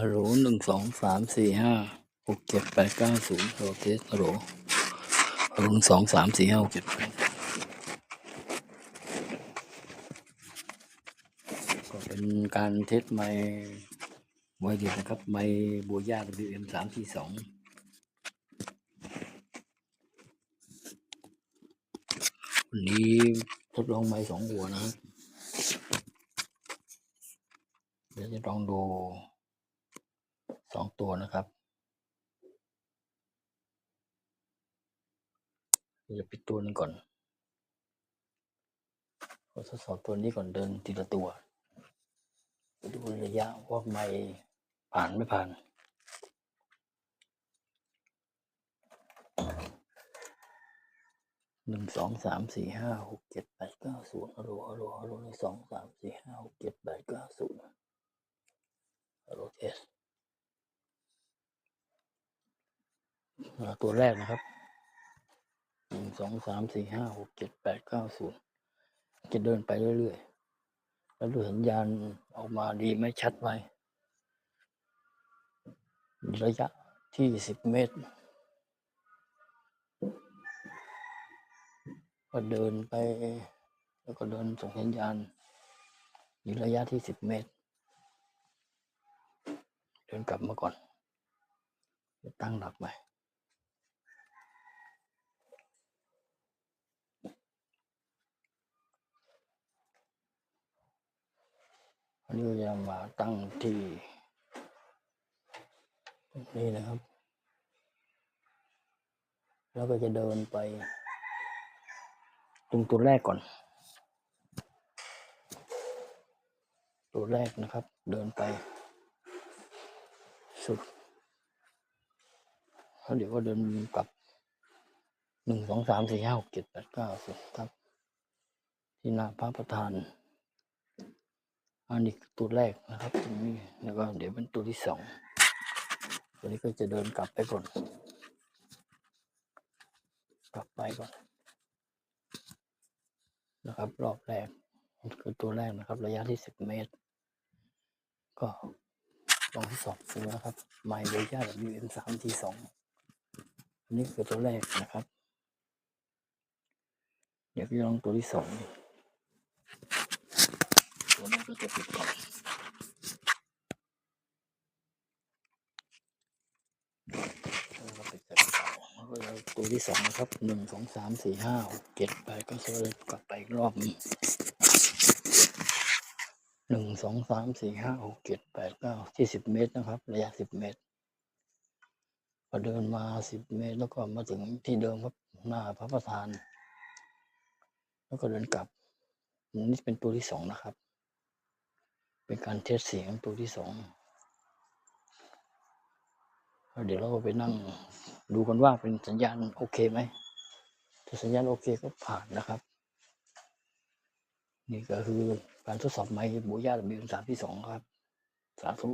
ฮัลโหลหนึ่งสองสามสี่ห้าหกเจ็ดแปดเก้าศูนย์โอเคฮัลโหลฮัลโหลหนึ่งสองสามสี่ห้าหกเจ็ดแปดก็เป็นการเทสไมค์ไวเดียนะครับ ไมค์บัวย่า WM สามสี่สองวันนี้ทดลองไมค์สองหัวนะครับเดี๋ยวจะลองดู สองตัวนะครับเดี๋ยวปิดตัวนึงก่อนขอทดสอบตัวนี้ก่อนเดินทีละตัวไปดูระยะว่าไม่ผ่านไม่ผ่านหนึ่งสองสามสี่ห้าหกเจ็ดแปดเก้าศูนย์ฮัลโหลฮัลโหลฮัลโหลหนึ่งสองสามสี่ห้าหกเจ็ดแปดเก้าศูนย์ฮัลโหลเทสอ่า ตัวแรกนะครับหนึ่งสองสามสี่ห้าหกเจ็ดแปดเก้าศูนย์จะเดินไปเรื่อยๆ แล้วดูสัญญาณออกมาดีไหมชัดไหมระยะที่สิบเมตร ก็เดินไป แล้วก็เดินส่งสัญญาณอยู่ระยะที่สิบเมตร เดินกลับมาก่อน ตั้งหลักใหม่ นนี้ก็จะมาตั้งที่นี้นะครับ แล้วก็จะเดินไปตรงตัวแรกก่อน ตัวแรกนะครับ เดินไป สุดแล้วเดี๋ยวก็เดินกลับหนึ่งสองสามสี่ห้าหกเจ็ดแปดเก้าสิบครับ ที่หน้าพระประธาน อันนี้ตัวแรกนะครับตรงนี้แล้วก็เดี๋ยวเป็นตัวที่สองตัวนี้ก็จะเดินกลับไปก่อน กลับไปก่อน นะครับ รอบแรกคือตัวแรกนะครับ ระยะที่สิบเมตร ก็ลองทดสอบดูนะครับไมล์เบย่า WM สามทีสองอันนี้คือตัวแรกนะครับ เดี๋ยวพี่ลองตัวที่สอง ตัวนี้ก็จะปิดก่อนแล้วก็ปิดใส่กระเป๋าแล้วก็ตัวที่สองนะครับหนึ่งสองสามสี่ห้าหกเจ็ดแปดก็จะกลับไปอีกรอบหนึ่งหนึ่งสองสามสี่ห้าหกเจ็ดแปดเก้าที่สิบเมตรนะครับ ระยะสิบเมตรพอเดินมาสิบเมตรแล้วก็มาถึงที่เดิมครับหน้าพระประธาน แล้วก็เดินกลับนี่เป็นตัวที่สองนะครับ เป็นการเทสเสียงตัวที่สองเดี๋ยวเราก็ไปนั่งดูกันว่าเป็นสัญญาณโอเคไหม ถ้าสัญญาณโอเคก็ผ่านนะครับ นี่ก็คือการทดสอบไม้บูย่าบิวสามที่สองครับ สาธุ